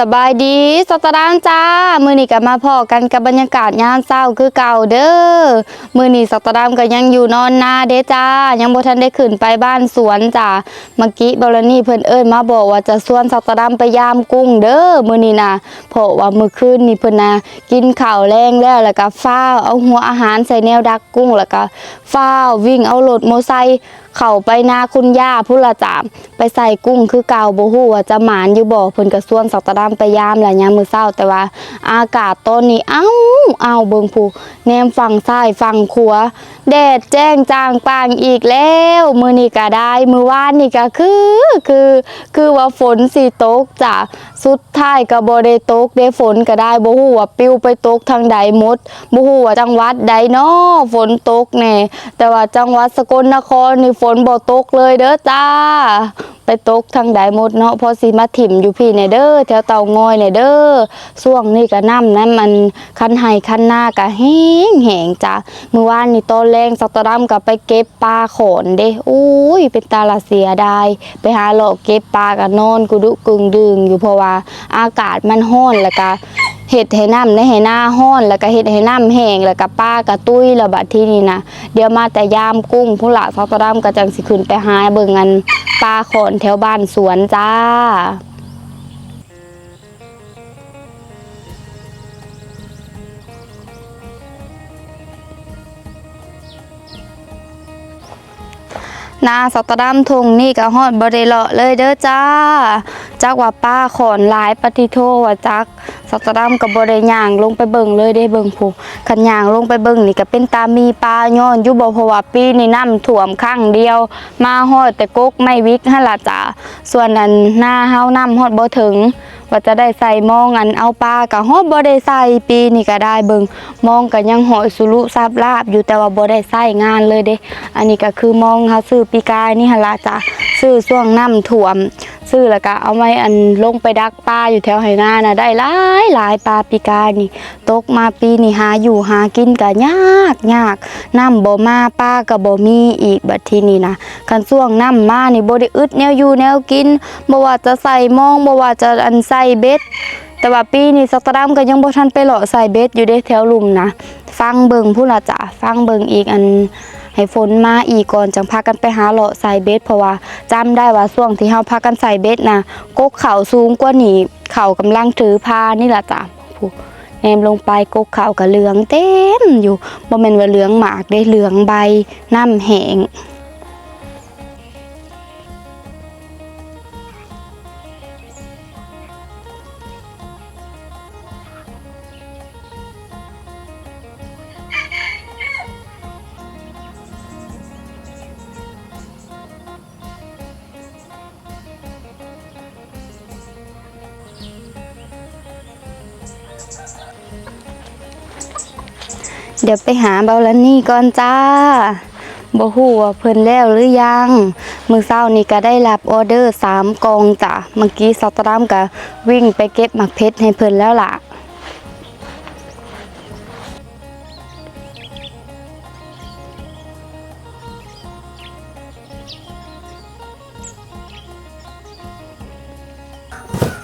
สบายดีสตารามจ้า มือนี้ก็มาพอกันกับบรรยากาศยามเช้าคือเก่าเด้อ มือนี้สตารามก็ยังอยู่นอนนาเด้จ้า ยังบ่ทันได้ขึ้นไปบ้านสวนจ้า เมื่อกี้บรณีเพิ่นเอิ้นมาบอกว่าจะสวนสตารามไปยามกุ้งเด้อ มือนี้นะเพราะว่ามื้อคืนนี่เพิ่นนะกินข้าวแรงแล้วแล้วก็ฟ้าวเอาหัวอาหารใส่แนวดักกุ้งแล้วก็ฟ้าววิ่งเอารถมอไซค์ เข้าไปนาคุณย่าพุ่นละจาม ไปใส่กุ้งคือเก่าบ่ฮู้ว่าจะหมานอยู่บ่เพิ่นก็ส่วนสักตะดามไปยามแหละยามมื้อเช้า แต่ว่าอากาศตอนนี้เอ้าเอาเบิ่งผู้แนมฝั่งซ้ายฝั่งขวาแดดแจ้งจางปางอีกแล้วมื้อนี้ก็ได้มื้อวานนี่ก็คือ คือ คือว่าฝนสิตกจ้ะสุดท้ายก็บ่ได้ตกได้ฝนก็ได้บ่ฮู้ว่าปลิวไปตกทางใดหมดบ่ฮู้ว่าจังหวัดใดนาะฝนตกแน่แต่ว่าจังหวัดสกลนครนี่ฝนบ่ตกเลยเด้อจ้า ไปตกทางใดหมดเนาะพอสิมาถิ่มอยู่พี่ในเด้อแถวเตางอยในเด้อช่วงนี้ก็น้ำนั้นมันคันไห้คันหน้าก็แห้งแหงจ้ะเมื้อวานนี่ตอนแรงสักตะดำก็ไปเก็บปลาขนเด้อุ้ยเป็นตาละเสียดายไปหาเลาะเก็บปลาก็นอนกุดุกึงดึงอยู่เพราะว่าอากาศมันร้อนแล้วก็ เห็ดให้น้ำในให้หน้าห้อนแล้วก็เห็ดให้น้ำแห้งแล้วก็ปลากระตุ้ยแล้วบัดที่นี่นะเดี๋ยวมาแต่ยามกุ้งผู้ละสักตะดำก็จังสิขึ้นไปหาเบิ่งอันปลาขอนแถวบ้านสวนจ้านาสตะดัมทงนี่ก็ฮอดบ่ได้เลาะเลยเด้อจ้า จักว่าป้าขอนหลายปฏิโทว่าจัก สตะดัมกับบริย่างลงไปเบิ่งเลยได้เบิ่งผู้ขันย่างลงไปเบิ่งนี่ก็เป็นตามีปลาย้อนยุบเพราะว่าปีนี่น้ำท่วมข้างเดียว มาฮอดแต่กกไม่วิกฮะล่ะจ้าส่วนนั้นหน้าเฮาน้ำฮอดบ่ถึง ว่าจะได้ใส่มองอันเอาปลาก็ฮอดบ่ได้ใส่ปีนี้ก็ได้เบิงมองก็ยังหอยสุรุซับลาบอยู่แต่ว่าบ่ได้ใส่งานเลยเด้อันนี้ก็คือมองเฮาซื้อปีกายนี่หั่นล่ะจ้ะซื้อช่วงน้ำท่วม ซื้อแล้วก็เอาไว้อันลงไปดักปลาอยู่แถวไหนาน่ะได้หลายหลายปลาปีกายนี่ ตกมาปีนี้หาอยู่หากินก็ยากยากน้ำบ่มาปลาก็บ่มีอีกบัดทีนี้นะคันช่วงน้ำมานี่บ่ได้อึดแนวอยู่แนวกินบ่ว่าจะใส่มองบ่ว่าจะอันใส่ส่เบ็ดแต่ว่าปีนี้สตอดัมก็ยังบ่ทันไปเลาะใส่เบ็ดอยู่เด้แถวลุมนะฟังเบิงผู้ละจ้ะฟังเบิงอีกอันให้ฝนมาอีกก่อนจังพากันไปหาเลาะใส่เบ็ดเพราะว่าจำได้ว่าช่วงที่เฮาพากันใส่เบ็ดนะกกเข่าสูงกว่านี้เข่ากำลังถือพานี่ล่ะจ้ะผู้แนมลงไปกกเข่าก็เหลืองเต็มอยู่บ่แม่นว่าเหลืองหมากได้เหลืองใบน้ำแห้ง เดี๋ยวไปหาเบาลันนี่ก่อนจ้าบ่ฮู้ว่าเพิ่นแล้วหรือยัง มื้อเช้านี้ก็ได้รับออเดอร์3กล่องจ้ะ เมื่อกี้สตรามก็วิ่งไปเก็บหมักเพชรให้เพิ่นแล้วล่ะ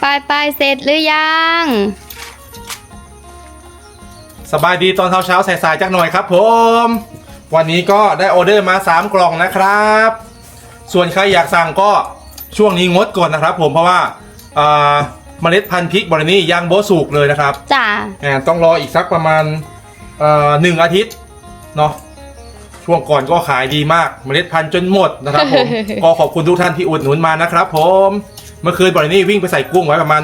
ไปไปเสร็จหรือยัง สบายดีตอนเช้าเช้าๆสายๆจักหน่อยครับผม วันนี้ก็ได้ออเดอร์มา 3 กล่องนะครับ ส่วนใครอยากสั่งก็ช่วงนี้งดก่อนนะครับผมเพราะว่าอ่าเมล็ดพันธุ์พริกบรนี่ยังโบสุกเลยนะครับจ้าแอนต้องรออีกสักประมาณเอ่อหนึ่งอาทิตย์เนาะช่วงก่อนก็ขายดีมากเมล็ดพันธุ์จนหมดนะครับผม ก็ขอบคุณทุกท่านที่อุดหนุนมานะครับ ผมเมื่อคืนบรนี่วิ่งไปใส่กุ้งไว้ประมาณ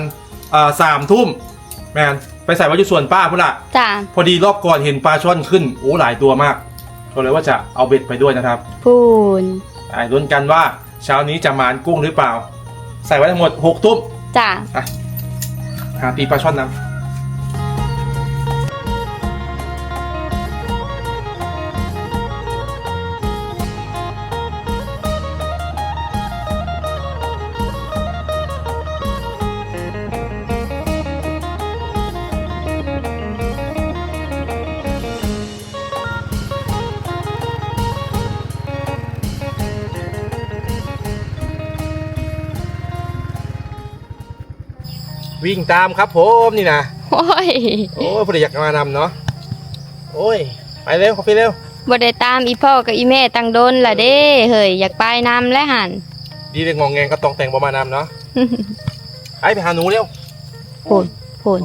อ่าสามทุ่มแมน ไปใส่ไว้ที่ส่วนป้าพุ่นละจ้าพอดีรอบก่อนเห็นปลาช่อนขึ้นโอ้หลายตัวมากก็เลยว่าจะเอาเบ็ดไปด้วยนะครับพูนไอ้ลุ้นกันว่าเช้านี้จะหมานกุ้งหรือเปล่า ใส่ไว้ทั้งหมด6ทุ่มจ้าอะหาตีปลาช่อนน วิ่งตามครับผมนี่นะโอ้ยโอ้ยผู้ใดอยากมานำเนาะโอ้ยไปเร็วขอไปเร็วบ่ได้ตามอีพ่อกับอีแม่ตังโดนล่ะเด้เฮ้ยอยากไปนำและหันดีเลยงองแงงก็ต้องแต่งประมาณนำเนาะไปไปหาหนูเร็วพูนพูน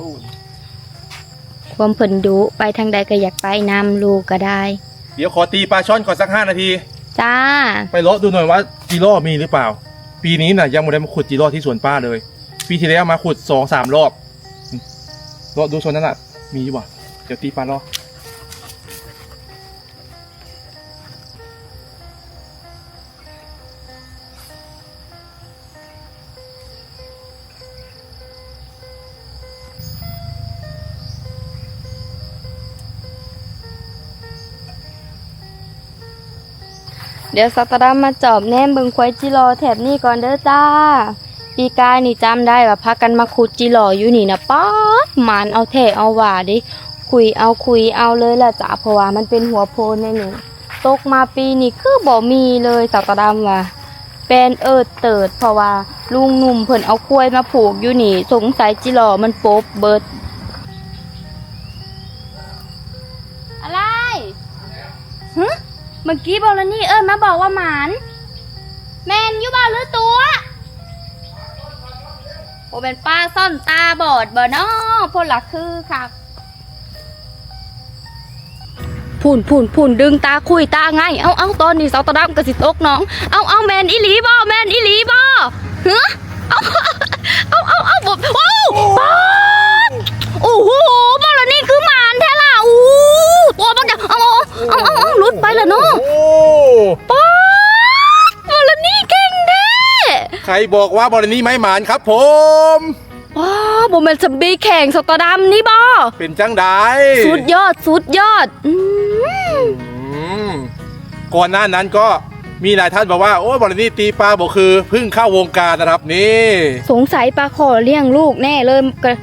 ความเพิ่นดุไปทางใดก็อยากไปนำลูกก็ได้ เดี๋ยวขอตีปลาช่อนก่อนสักห้านาที จ้า ไปเลาะดูหน่อยว่าจีโร่มีหรือเปล่า ปีนี้น่ะยังไม่ได้มาขุดจีโร่ที่สวนป้าเลย ปีที่แล้วมาขุดสองสามรอบเลาะดูโซนนั้นน่ะ มีอยู่บ่เดี๋ยวตีปลาล่อเดี๋ยวสัตดามมาจอบแนมเบิงควายจิรอแถบนี้ก่อนเด้อจ้า ปีกายนี่จำได้ว่าพากันมาขุดจิรออยู่นี่นะป๊อดหมานเอาแท่เอาหว่าดิคุยเอาคุยเอาเลยล่ะจ้าเพราะว่ามันเป็นหัวโพนในนี่ตกมาปีนี้คือบ่มีเลยสัตดามว่าเป็นเอิดเติดเพราะว่าลุงหนุ่มเพิ่นเอาควยมาผูกอยู่นี่ สงสัยจิรอมันปบเบิด อะไรฮะเมื่อกี้บอกแล้วนี่เอิญมาบอกว่าหมาน แมนอยูบอหรือตัว โอเป็นป้าซ่อนตาบอดบ่เนาะพวกหลักคือค่ะ พูนพูนพูนดึงตาคุยตาไง เอาเอาตอนนี้เสาตะดับกระสิตกน้อง เอาเอาแมนอีหลีบ่แมนอีหลีบ่เฮ้เอาเอาเอาเอาบโอ้ป้าดโอ้โหบอลนี่คือหมานแท้ล่ะอู้ตัวบักจะเอาเอาเอาเอาหลุดไปแล้วเนาะโอ้า ใครบอกว่าบอลนี้ไม้หมานครับ ผมว้าวบอมเมนสบีแข่งสตอร์ดัมนี่บอเป็นจังไดสุดยอดสุดยอดอืมอืมก่อนหน้านั้นก็มีหลายท่านบอกว่าโอ้ยบอลนี้ตีปลาบอกคือเพิ่งเข้าวงการนะครับนี่สงสัยปลาขอเลี้ยงลูกแน่เลยกระ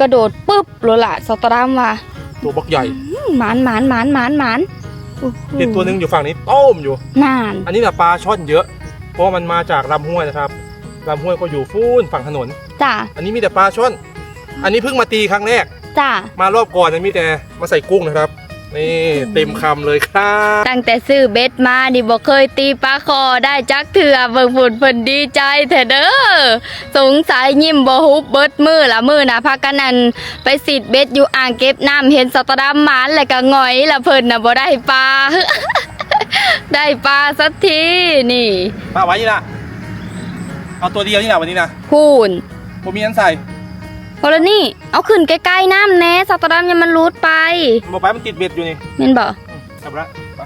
กระโดดปุ๊บโลละสตอร์ดัมว่ะตัวบักใหญ่อืมหมานหมานหมานหมานหมานอู้หูติดตัวหนึงอยู่ฝั่งนี้ต้มอยู่นาน อันนี้นะปลาช่อนเยอะ เพราะว่ามันมาจากลำห้วยนะครับลำห้วยก็อยู่ฟูนฝั่งถนน จ้าอันนี้มีแต่ปลาช่อน อันนี้เพิ่งมาตีครั้งแรก จ้ามารอบก่อนนะมีแต่มาใส่กุ้งนะครับ นี่เต็มคำเลยครับตั้งแต่ซื้อเบ็ดมาดิบอกเคยตีปลาคอได้จักเถื่อเบิ่งผุนเพิ่นดีใจแท้เด้อสงสัยยิ้มบ่ฮุบเบิดมือละมือนะพากันนั่นไปสิดเบ็ดอยู่อ่างเก็บน้ำเห็นสตอดามหมานแล้วก็หงอยละเพิ่นน่ะบ่ได้ปลา ได้ปลาสักทีนี่มาไว้นี่นะเอาตัวเดียวนี่นะวันนี้นะพูนผมมีอันใส่พอแล้วนี่ เอาขึ้นใกล้ๆน้ำแน่สตอดามอย่ามันรูดไปบอกไปมันติดเบ็ดอยู่นี่แม่นบ่กลับละไป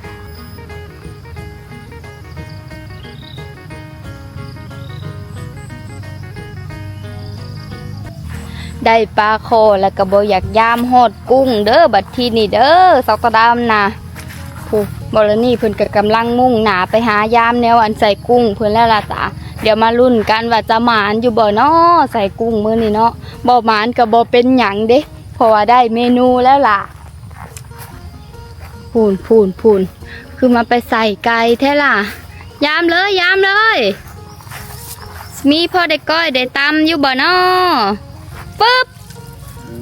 ได้ปลาคอแล้วก็บ่อยากยามฮอดกุ้งเด้อบัดทีนี่เด้อสตอดามนะผู้ บรนี่เพิ่นก็กำลังมุ่งหนาไปหายามแนวอันใส่กุ้งเพิ่นแล้วล่ะจ้ะเดี๋ยวมาลุ้นกันว่าจะหมานอยู่บ่เนาะใส่กุ้งมื้อนี้เนาะบ่หมานก็บ่เป็นหยังเด้เพราะว่าได้เมนูแล้วล่ะพูนพูนพูนคือมาไปใส่ไก่แท้ล่ะ ยามเลยยามเลย มีพอได้ก้อยได้ตำอยู่บ่เนาะปึ๊บ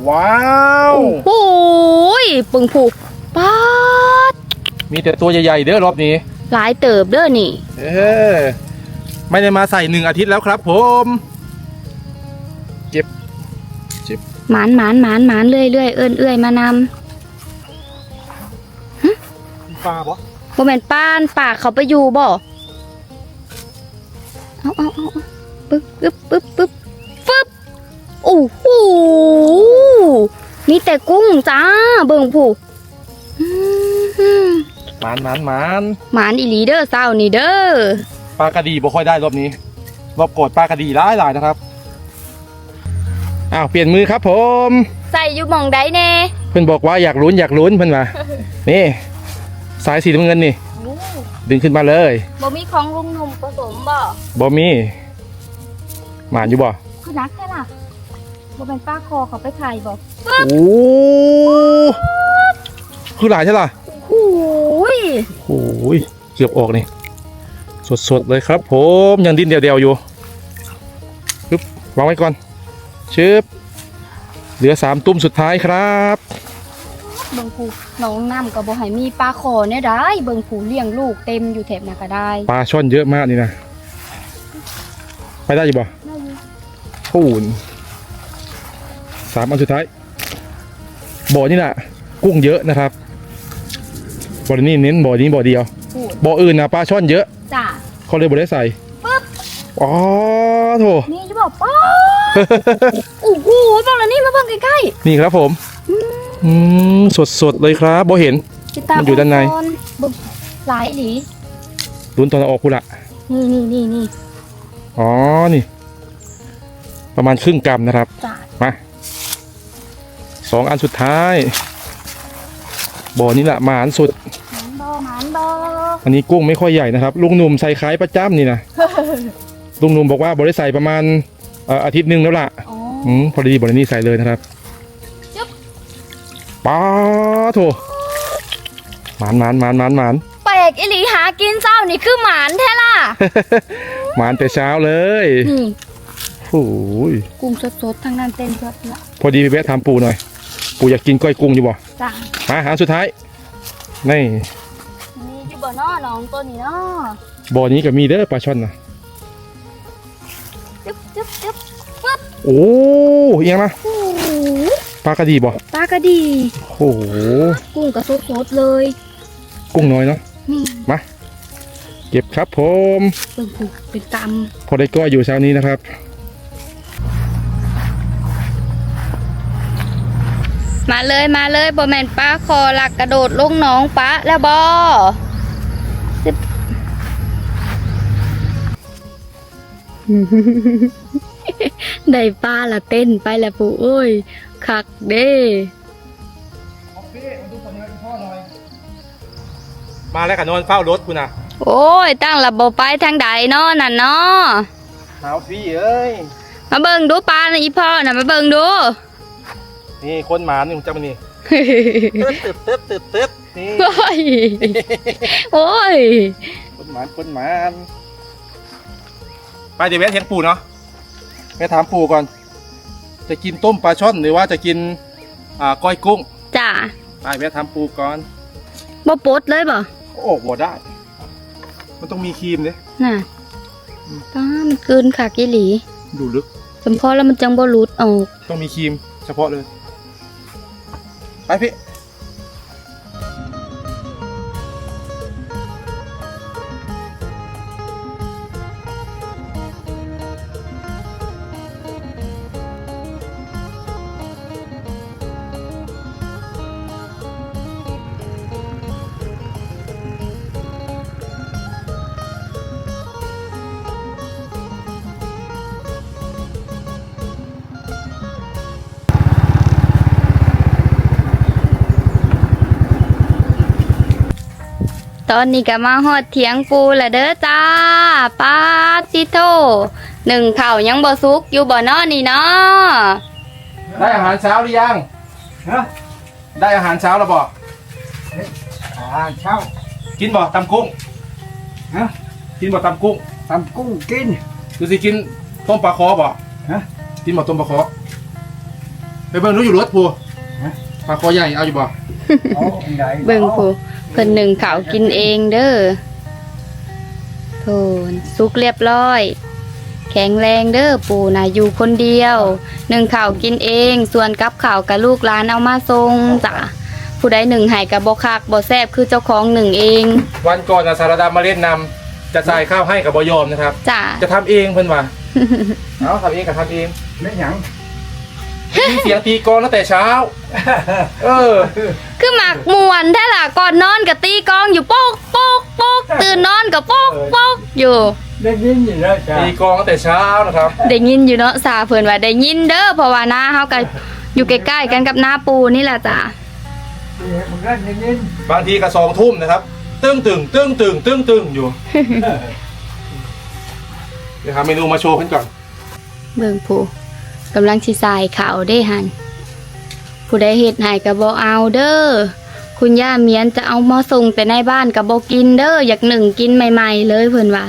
ว้าวโอ้ยปึงผูกป๊าด มีแต่ตัวใหญ่ๆเด้อรอบนี้ หลายเติบเด้อนี่ เออ ไม่ได้มาใส่หนึ่งอาทิตย์แล้วครับผมเก็บหมานหมานหมานหมานเรื่อยเรื่อยเอื้อนเอื้อยมานปลาปะำบ่แม่นป้านปากเขาไปอยู่บ่เอาเอาเอาเอาปึ๊บปึ๊บปึ๊บปึ๊บฟึบโอ้โหมีแต่กุ้งจ้าเบิ่งผู้อืมห มานหมานหมานหมานอีหลีเด้อเศร้านี่เด้อปลากระดีบ่ค่อยได้รอบนี้ รอบโกดปลากระดีหลายหลายๆนะครับอ้าวเปลี่ยนมือครับผม ใส่อยู่หม่องใดแน่เพื่อนบอกว่าอยากลุ้นอยากลุ้นเพื่อนมา นี่ สายสีน้ำเงินนี่ ดึงขึ้นมาเลยบ่มีของลุงหนุ่มผสมบ่บอมีหมานอยู่บ่คือนักแค่ล่ะบ่แม่นป้าคอเขาไปถ่ายบ่โอ้คือหลายใช่ล่ะโอ้ย โอ้ยเกือบออกนี่สดๆเลยครับ ผมยังดิ้นเดียวๆอยู่ปึ๊บวางไว้ก่อนชึบเหลือสามตุ้มสุดท้ายครับเบิ่งผูน้องน้ำก็บ่ให้มีปลาคอเนี่ยได้ เบิ่งผูเลี้ยงลูกเต็มอยู่แถบนั้นก็ได้ปลาช่อนเยอะมากนี่นะไปได้อยู่บ่ได้อยู่ปูนสามอันสุดท้ายบ่อนี่แหละกุ้งเยอะนะครับ บ่อนี้เน้นบ่อนี้บ่อเดียวพูดบ่ออื่นนะปลาช่อนเยอะ จ้าเขาเลยบ่ได้ใส่ ปึ๊บ อ๋อโถ นี่จะบอกป้าโอ้โหบอกแล้วนี่มาเบิ่งใกล้นี่ครับผม อืมสดสดๆเลยครับบ่เห็น ๆติดตามมันอยู่ด้านในก่อเบิ่งหลายหลีลุ้นตอนเอาออกกูละนี่นี่นี่นี่อ๋อ นี่ ประมาณครึ่งกรัมนะครับ จ้ามาสองอันสุดท้าย บ่อนี้แหละหมานสุดหมานบอหมานบออันนี้กุ้งไม่ค่อยใหญ่นะครับ ลุงหนุ่มใส่ขายประจำนี่นะลุงหนุ่มบอกว่าบริใส่ประมาณเอ่ออาทิตย์หนึ่งแล้วล่ะอ๋ออืมพอดีบรินี้ใส่เลยนะครับจึ๊บป้าโถหมานหมานหมานหมานหมานแปลกอีหลีหากินเจ้านี่คือหมานแท้ล่ะ หมานแต่เช้าเลยนี่ โอ้ยกุ้งสดๆทั้งนั้นเต้นสดละพอดีไปแวะถามปู่หน่อย ปู่อยากกินก้อยกุ้งอยู่บ่ จ้ามาหาสุดท้ายนี่นี่อยู่บ่อน้อน้องตัวนี้เนาะบ่อนี้ก็มีเด้อปลาช่อนนะจึ๊บจึ๊บจึ๊บปึ๊บโอ้เอียงนะโอ้โหปลากระดีบ่ปลากระดีโอ้โหกุ้งกระสดๆเลยกุ้งน้อยเนาะนี่เก็บครับผมเบิ่งผูเป็นตพอได้ก้อยอยู่เช้านี้นะครับ มาเลยมาเลยบ่แม่นปลาคอหลักกระโดดลงหนองปลาแล้วบ่สิบได้ปลาละเต้นไปแล้วปู่เอ้ยคักเด้มาแล้วกับนอนเฝ้ารถคุณนะโอ้ย ตั้งระบบไปทางใดเนาะนั่นเนาะหนาวพี่เอ้ย มาเบิ่งดูปลาน่ะอีพ่อน่ะมาเบิ่งดู นี่คนหมานี่ผมจำมันนี่ตึ๊ดตึ๊ดตึ๊ดตึ๊ดตึ๊ดนี่โอ้ยโอ้ยคนหมานคนหมานไปเดี๋ยวแวะเทียงปู่เนาะแวะถามปู่ก่อน จะกินต้มปลาช่อนหรือว่าจะกินอ่าก้อยกุ้งจ้าไปแวะถามปู่ก่อนบ่ปลดเลยบ่โอ้บ่ได้ มันต้องมีครีมเนี่ยน่ะป้ามันเกินคักอีหลี ดูลึกสมพอแล้วมันจังบ่หลุดออก ต้องมีครีมเฉพาะเลย ไป ตอนนี้ก็มาฮอดเถียงปูละเด้อจ้าป้าติโทหนึ่งเข่าวยังบ่สุกอยู่บ่เนอนี่เนาะได้อาหารเช้าหรือยังฮะได้อาหารเช้าแล้วบ่อาหารเช้ากินบ่ตำกุ้งฮะกินบ่ตำกุ้งทำกุ้งกินดูสิกินต้มปลาคอบ่ฮะกินบ่ต้มปลาคอไปเบิ่งรู้อยู่รถพูฮะ ปลาคอใหญ่เอาอยู่บ่เอาอันใดเบิ่งผู้เพิ่นหนึ่งข่าวกินเองเด้อโทนสุกเรียบร้อย แข็งแรงเด้อปู่น่ะอยู่คนเดียว หนึ่งข่าวกินเอง ส่วนกับข่าวกับลูกหลานเอามาส่งจ้ะผู้ใดหนึ่งให้กับบ่คักบ่แซ่บคือเจ้าของหนึ่งเอง วันก่อนนะสารดามาเล่นนำจะจ่ายข้าวให้กับบอยอมนะครับ จ้ะจะทำเองเพิ่นว่า เอาทำเองกับทำเองไม่หยัง มีเสียงตีกลองตั้งแต่เช้า เออ คือหมักมวนแท้ล่ะก่อนนอนกับตีกลองอยู่โป๊กโป๊กโป๊กตื่นนอนกับโป๊กโป๊กอยู่ ได้ยินอยู่แล้วจ้ะตีกลองตั้งแต่เช้านะครับ ได้ยินอยู่เนาะสาเพิ่นว่าได้ยินเด้อเพราะว่านาเฮาก็อยู่ใกล้ๆกันกับนาปูนี่แหละจ้ะมันก็ได้ยินบางทีก็สองทุ่มนะครับ ตึ้งตึงตึ้งตึงตึ้งตึงอยู่ เดี๋ยวหาเมนูมาโชว์กันก่อน เบิ่งผู้ กำลังสิสายขาวได้หันผู้ใดเฮ็ดให้ก็บ่เอาเด้อคุณย่าเมียนจะเอามาส่งแต่ในบ้านก็บ่กินเด้ออยากหนึ่งกินใหม่ ๆ เลยเพิ่นว่า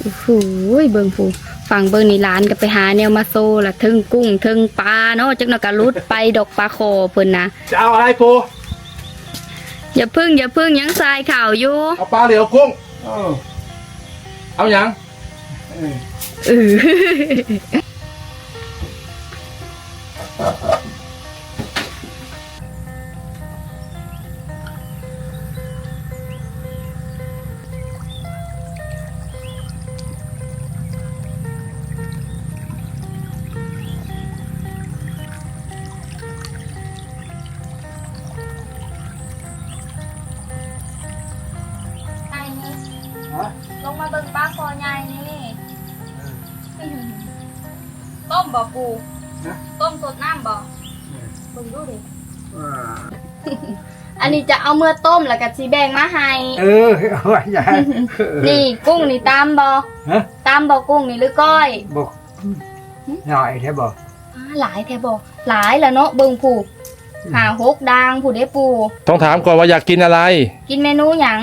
โอ้โหเบิ่งผู้ฟังเบิ่งนี่ร้านก็ไปหาแนวมาโซละทึงกุ้งทึงปลาเนาะจักหน่อยก็ลุดไปดอกปลาคอเพิ่นนะจะเอาอะไรปูอย่าพึ่งอย่าพึ่งยังทรายข่าวอยู่เอาปลาหรือเอากุ้งเออเอาหยัง เเอาเมื่อต้มแล้วก็สิแบ่งมาให้เออเอาไว้ยายนี่กุ้งนี่ตามบ่ฮะตามบ่กุ้งนี่หรือก้อยบอกหน่อยแค่บอกอ่าหลายแท้บ่หลายแล้วเนาะเบิ่งผูกหาหกดางผู้ได้ปู ต้องถามก่อนว่าอยากกินอะไร กินเมนูหยัง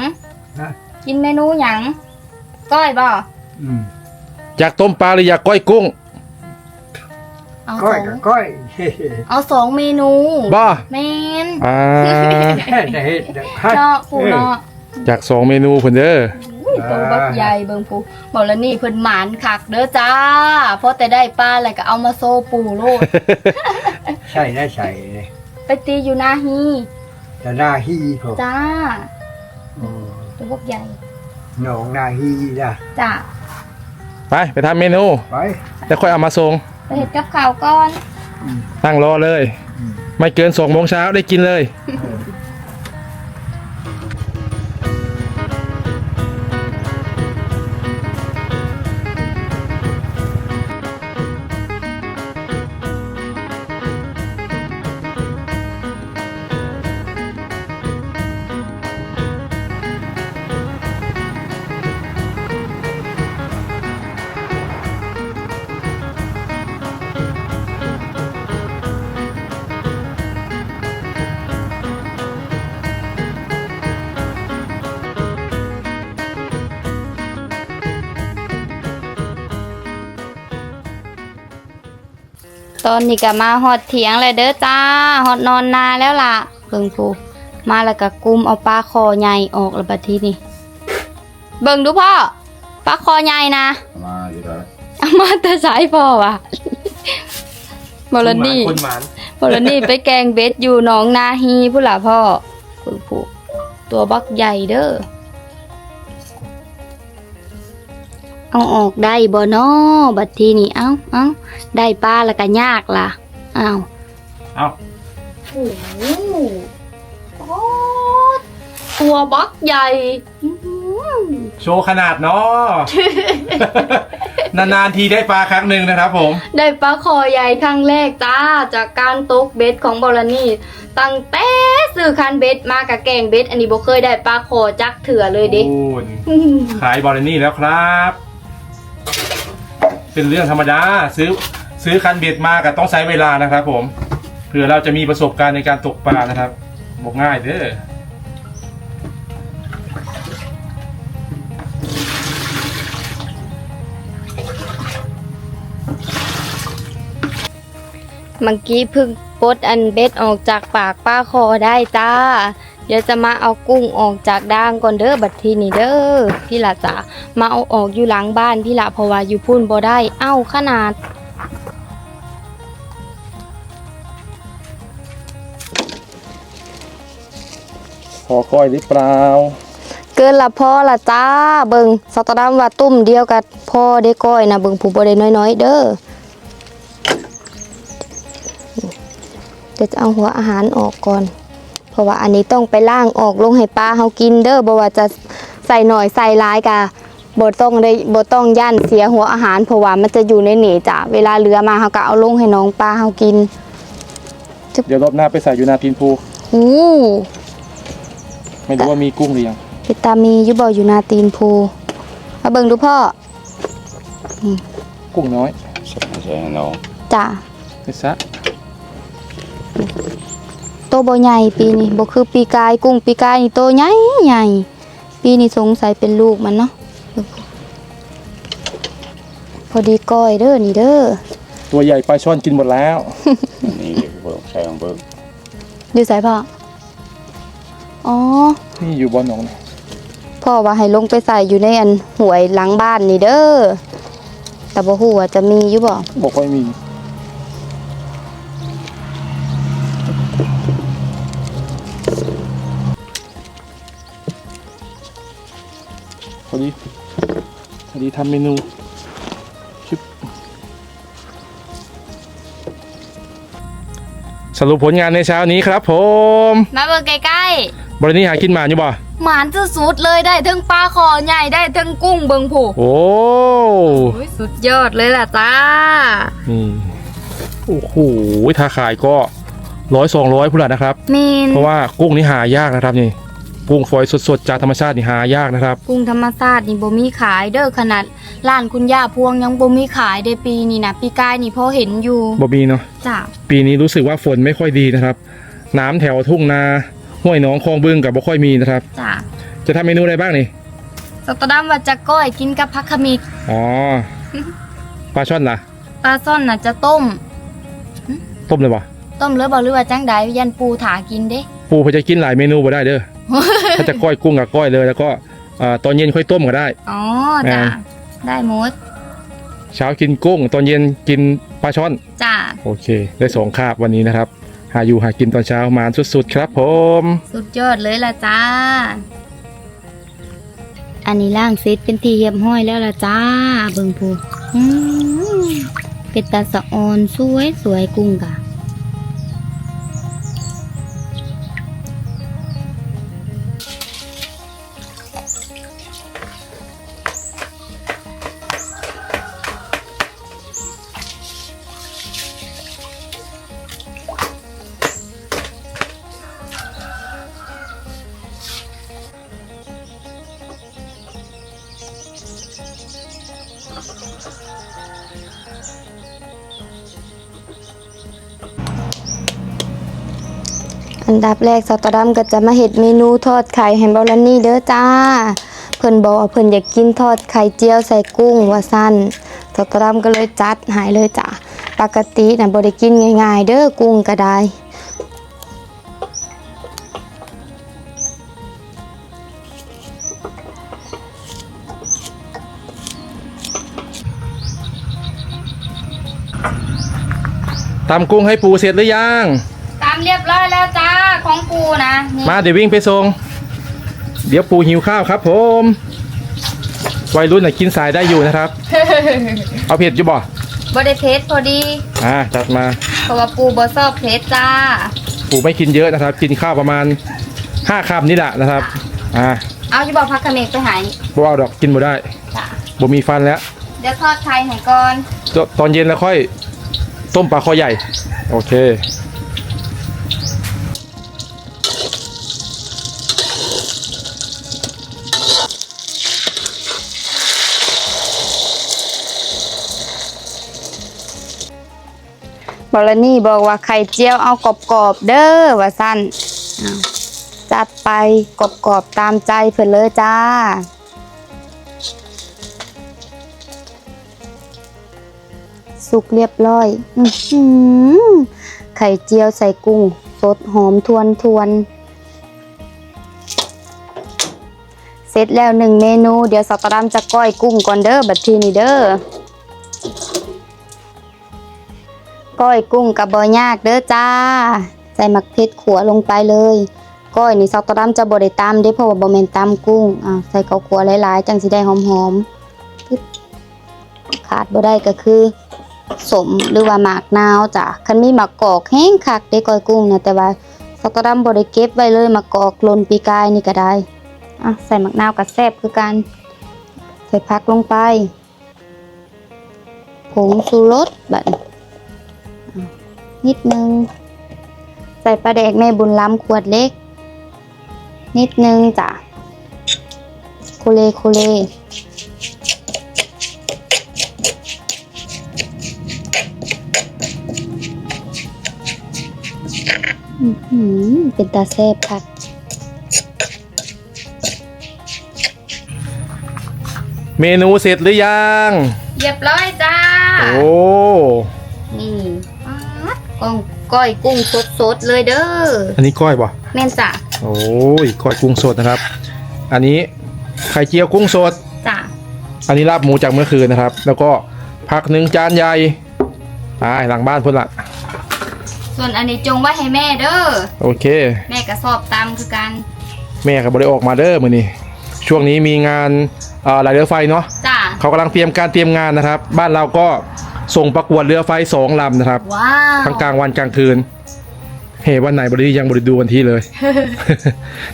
นะกินเมนูหยังก้อยบ่อืมอยากต้มปลาหรืออยากก้อยกุ้ง เอาก้สอยองกับก้อยเอาสองเมนูบ่แม่นอ่าได้เฮ็ดได้ให้เนาะปูเนาะอยากสองเมนูเพิ่นเด้ออุ้ยตัวบักใหญ่เบิ่งปูบอกแล้วนี่เพิ่นหมานคักเด้อจ้าเพราะแต่ได้ปลาอะไรก็เอามาโซปูโลด ใช่ได้ใส่เลยไปตีอยู่หน้าฮีแต่หน้าฮีพอจ้าอืมตัวบักใหญ่หนองหน้าฮีจ้ะจ้าไปไปทำเมนูไป แล้วค่อยเอามาส่ง ไปเห็ดกับข้าวก่อน ตั้งรอเลยอืมไม่เกินสองโมงเช้าได้กินเลย ตอนนี้ก็มาฮอดเถียงเลยเด้อจ้าฮอดนอนนาแล้วล่ะเบิ่งปูมาแล้วก็กุมเอาปลาคอใหญ่ออกแล้วบัดทีนี้เบิ่งดูพ่อปลาคอใหญ่นะมาอยู่แล้วเอามาแต่สายพ่อว่ะบอลนี่คนหมานบอลนี่ไปแกงเบ็ดอยู่หนองนาฮีผู้หล่ะพ่อผู้ผู้ตัวบักใหญ่เด้อ เอาออกได้บ่นอบัดทีนี้เอ้าเอ้าได้ปลาแล้วก็ยากล่ะอ้าวเอาโอ้โหโอ้ตัวบักใหญ่อื้อหือโชว์ขนาดเนาะ นานๆทีได้ปลาครั้งหนึ่งนะครับผม ได้ปลาคอใหญ่ครั้งแรกจ้า จากการตกเบ็ดของบอลนี่ ตั้งแต่ซื้อคันเบ็ดมากับแกงเบ็ด อันนี้บ่เคยได้ปลาคอจักเถื่อเลยเดิโอ้ยขายบอลนี่แล้วครับ เป็นเรื่องธรรมดาซื้อซื้อคันเบ็ดมาก็ต้องใช้เวลานะครับ ผมเผื่อเราจะมีประสบการณ์ในการตกปลานะครับบอกง่ายเด้อเมื่อกี้เพิ่งปลดอันเบ็ดออกจากปากปลาคอได้จ้า เดี๋ยวจะมาเอากุ้งออกจากด่างก่อนเด้อบัดทีนี้เด้อพี่ละจ้ามาเอาออกอยู่หลังบ้านพี่ละเพราะว่าอยู่พุ่นบ่ได้เอ้าขนาดพอก้อยหรือเปล่า เกินละพ่อละจ้าเบิงสตอดัมว่าตุ่มเดียวกับพ่อได้ก้อยนะเบิงผู้บ่ได้น้อยๆ เด้อเดี๋ยวจะเอาหัวอาหารออกก่อนเพ ราะว่าอันนี้ต้องไปล่างออกลงให้ปลาเฮากินเด้อบ่ว่าจะใส่หน่อยใส่หลายกะบ่ต้องได้บ่ต้องย่านเสียหัวอาหารเพราะว่ามันจะอยู่ในนี่จ้ะเวลาเหลือมาเฮาก็เอาลงให้น้องปลาเฮากินเดี๋ยวรอบหน้าไปใส่อยู่นาทีนภูอู้ไม่รู้ว่ามีกุ้งหรือยังวิตามีอยู่บ่อยู่นาตีนภูมาเบิ่งดูพ่อกุ้งน้อยใช่น้องจ้ะไปซะ โตบ่ใหญ่ปีนี้บ่คือปีกายกุ้งปีกายนี่โตใหญ่ใหญ่ปีนี้สงสัยเป็นลูกมันเนาะพอดีก้อยเด้อนี่เด้อตัวใหญ่ปลาช่อนกินหมดแล้วอันนี้เดี๋ยวเบิ่งใช้ของเบิ่งดูสายพ่ออ๋อนี่อยู่บนหนองนะพ่อว่าให้ลงไปใส่อยู่ในอันหวยหลังบ้านนี่เด้อแต่บ่ฮู้ว่าจะมีอยู่บ่บอกว่าไม่ ดีทำเมนูชิบสรุปผลงานในเช้านี้ครับผมมาเบิ่งใกล้บรินี้หากินหมาอยู่บ่ๆ หมานสุดๆเลยได้ทั้งปลาคอใหญ่ได้ทั้งกุ้งเบิ่งผู้โอ้สุดยอดเลยล่ะจ้า นี่โอ้โหถ้าขายก็ร้อยสองร้อยพุ่นละนะครับ เมนเพราะว่ากุ้งนี่หายากนะครับนี่ กุ้งฝอยสดๆจากธรรมชาตินี่หายากนะครับ กุ้งธรรมชาตินี่บ่มีขายเด้อขนาดร้านคุณย่าพวงยังบ่มีขายในปีนี้นะปีกายนี่พอเห็นอยู่บอบีเนาะจ้าปีนี้รู้สึกว่าฝนไม่ค่อยดีนะครับ น้ำแถวทุ่งนาห้วยหนองคลองบึงกับบ่ค่อยมีนะครับ จ้าจะทำเมนูอะไรบ้างนี่สตอดัมว่าจะก้อยกินกับผักขมิกอ๋อปลาช่อนล่ะปลาซ่อนน่ะจะต้ม ต้มเลยบ่ต้มหรือบ่หรือว่าจังใดยันปูถากินเด้ ปูพอจะกินหลายเมนูบ่ได้เด้อ ถ้าจะก้อยกุ้งกับก้อยเลย แล้วก็เอ่อตอนเย็นค่อยต้มก็ได้ อ๋อจ้าอ่าได้หมด เช้ากินกุ้ง ตอนเย็นกินปลาช่อน จ้าโอเค ได้สองคาบวันนี้นะครับ หาอยู่หากินตอนเช้ามาสุดๆครับผม สุดยอดเลยล่ะจ้า อันนี้ล่างเซตเป็นทีเยียมห้อยแล้วล่ะจ้า เบิ่งพูอืมเป็นตาสะออนสวยสวยกุ้งกะ บแรกสตอดัมก็จะมาเห็ดเมนูทอดไข่แฮมเบอร์นี่เด้อจ้า เพิ่นบอกว่าเพิ่นอยากกินทอดไข่เจียวใส่กุ้งว่าสั้นสตอดัมก็เลยจัดใหายเลยจ้าปกติน่ะบ่ได้กินง่ายๆ เด้อกุ้งก็ได้ตำกุ้งให้ปูเสร็จหรือยังตามเรียบร้อยแล้วจ้า ของปูนะนี่มาเดี๋ยววิ่งไปส่งเดี๋ยวปูหิวข้าวครับ ผมวัยรุ่นน่ะกินสายได้อยู่นะครับ เอาเผ็ดอยู่บ่บ่ได้เพชรพอดีอ่าจัดมาเพราะว่าปูบ่ชอบเพชรจ้า ปูไม่กินเยอะนะครับ กินข้าวประมาณห้าคำนี่แหละนะครับอ่าเอาอยู่บ่พักกะเมกไปหายบ่เอาดอกกินบ่ได้จ้าบ่มีฟันแล้วเดี๋ยวทอดไข่ให้ก่อนตตอนเย็นแล้วค่อย ต้มปลาคอใหญ่ โอเค อลนี่บอกว่าไข่เจียวเอากรอบๆเด้อว่าสั้นอ้าวจัดไปกรอบๆตามใจเพิ่นเลยจ้าสุกเรียบร้อยอื้อหือไข่เจียวใส่กุ้ง สดหอมทวนทวนๆเสร็จแล้วหนึ่งเมนู เดี๋ยวสักกระดำจะก้อยกุ้งก่อนเด้อ บัดทีนี้เด้อ ก้อยกุ้งกับบอยากเด้อจ้า ใส่หมักเพชรขัวลงไปเลย ก้อยนี่ซอกตะดำจะบได้ตามได้เพราะว่าบ่แม่นตามกุ้งอ่าใส่ข้าวขัวหลายๆ จังสิได้หอมๆขาดบ่ได้ก็คือสมหรือว่าหมากนาวจ้ะคันมีหมากกอกแห้งคักได้ก้อยกุ้งนะแต่ว่าซอกตะดำบ่ได้เก็บไว้เลยหมากกอกลนปีกายนี่ก็ได้อะใส่หมากนาวกับแซ่บคือกัน ใส่ผักลงไปผงชูรสบัดนี้ นิดนึง ใส่ปลาแดกแม่บุญล้ำขวดเล็ก นิดนึงจ้ะโคเลโคเลอื้อหือเป็นตาแซ่บคักเมนูเสร็จหรือยัง เรียบร้อยจ้า โอ้นี่ป๊าด ก้องก้อยกุ้งสดๆเลยเด้ออันนี้ก้อยป่ะแม่นจ้ะโอ้ยก้อยกุ้งสดนะครับ อันนี้ไข่เจียวกุ้งสด จ้ะอันนี้ลาบหมูจากเมื่อคืนนะครับ แล้วก็ผักหนึ่งจานใหญ่ไปหลังบ้านพุ่นละส่วนอันนี้จงไว้ให้แม่เด้อโอเค แม่ก็สอบตามคือกันแม่กับบริออกมาเด้อมือนี้ช่วงนี้มีงานเอ่อไหลเรือไฟเนาะจ้ะเขากำลังเตรียมการเตรียมงานนะครับ บ้านเราก็ ส่งประกวดเรือไฟสองลำนะครับ ว้าว ทั้งกลางวันกลางคืน เฮ้วันไหนบริยังบริดูวันที่เลย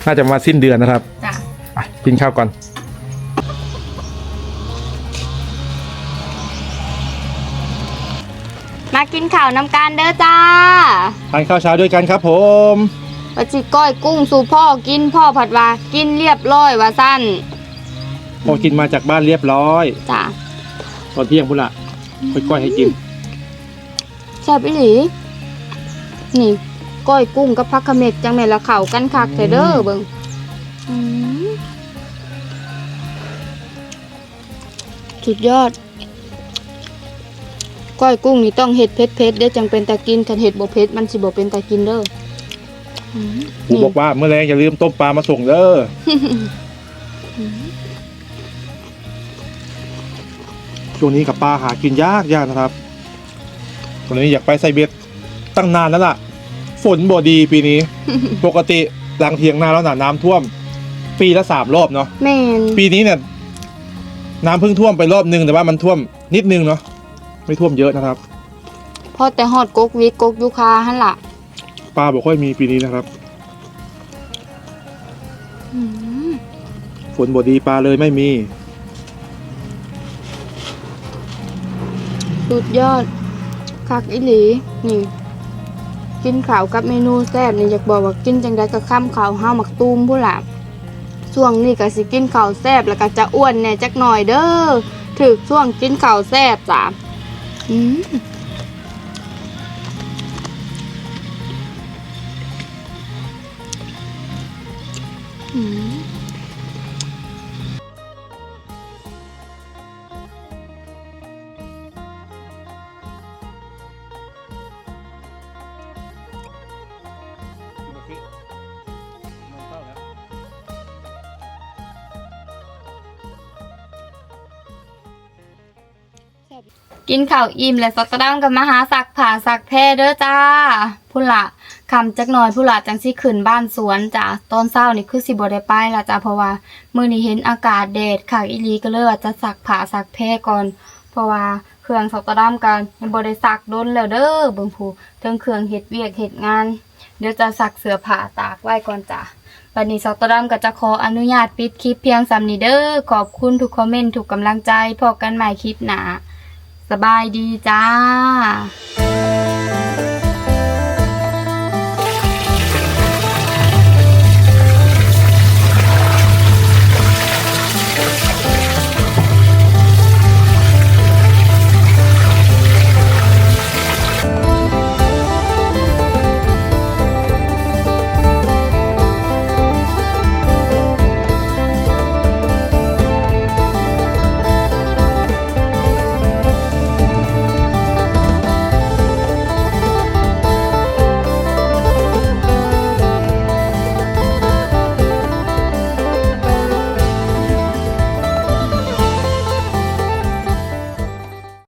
น่าจะมาสิ้นเดือนนะครับจ้ะไปกินข้าวก่อน มากินข้าวนำกันเด้อจ้าทานข้าวเช้าด้วยกันครับผมปจิก้อยกุ้งสู่พ่อกินพ่อผัดว่ากินเรียบร้อยว่าสั้นพอกินมาจากบ้านเรียบร้อย จ้ะตอนเที่ยงพุ่นละ ค่อยๆให้กินแซ่บอีหลีนี่ก้อยกุ้งกับผักขะเมกจังแม่นละเข่ากันคักแต่เด้อเบิ่งอืมสุดยอด ก้อยกุ้งนี่ต้องเห็ดเผ็ดเผ็ดๆเด้อจังเป็นตากินคันเห็ดบ่เผ็ดมันสิบ่เป็นตากินเด้ออืมผมนี่บอกว่าเมื่อแรงอย่าลืมต้มปลามาส่งเด้อ ช่วงนี้กับปลาหากินยากยากนะครับตอนนี้อยากไปไซเบ็ดตั้งนานแล้วล่ะ ฝนบ่ดีปีนี้ ปกติหลังเทียงนาแล้วน่ะน้ำท่วม ปีละสามรอบเนาะแม่นปีนี้เนี่ย น้ำเพิ่งท่วมไปรอบนึงแต่ว่ามันท่วมนิดนึงเนาะไม่ท่วมเยอะนะครับพอแต่ฮอดกกวิกกกยุคาหั่นล่ะปลาบอกค่อยมีปีนี้นะครับอืมฝนบ่ดีปลาเลยไม่มี สุดยอดคักอิหลี นี่ กินข้าวกับเมนูแซ่บนี่อยากบอกว่ากินจังไดก็ข้ามข้าวห้าวหมักตูมผู้หล่ะช่วงนี้ก็สิกินข้าวแซ่บแล้วก็จะอ้วนแน่จักหน่อยเด้อถึกช่วงกินข้าวแซ่บจ้ะอืม กินข้าวอิ่มและสักกระดังกับมาหาสักผ่าสักแพ่เด้อจ้าพุ่นละคำจักหน่อยพุ่นละจังสิขึ้นบ้านสวนจ้าตอนเช้านี่คือสิบ่ได้ไปละจ้าเพราะว่ามื้อนี้เห็นอากาศแดดคักอีหลีก็เลยว่าจะสักผ่าสักแพร่ก่อน เพราะว่าเครื่องสักกระดังกันยังบ่ได้สักโดนแล้วเด้อเบิ่งผู้เทิงเครื่องเฮ็ดเวียกเฮ็ดงาน เดี๋ยวจะสักเสื้อผ้าตากไว้ก่อนจ้าวันนี้สตอดัมก็จะขออนุญาตปิดคลิปเพียงสำนี้เด้อขอบคุณทุกคอมเมนต์ทุกกำลังใจพบกันใหม่คลิปหน้า สบายดีจ้า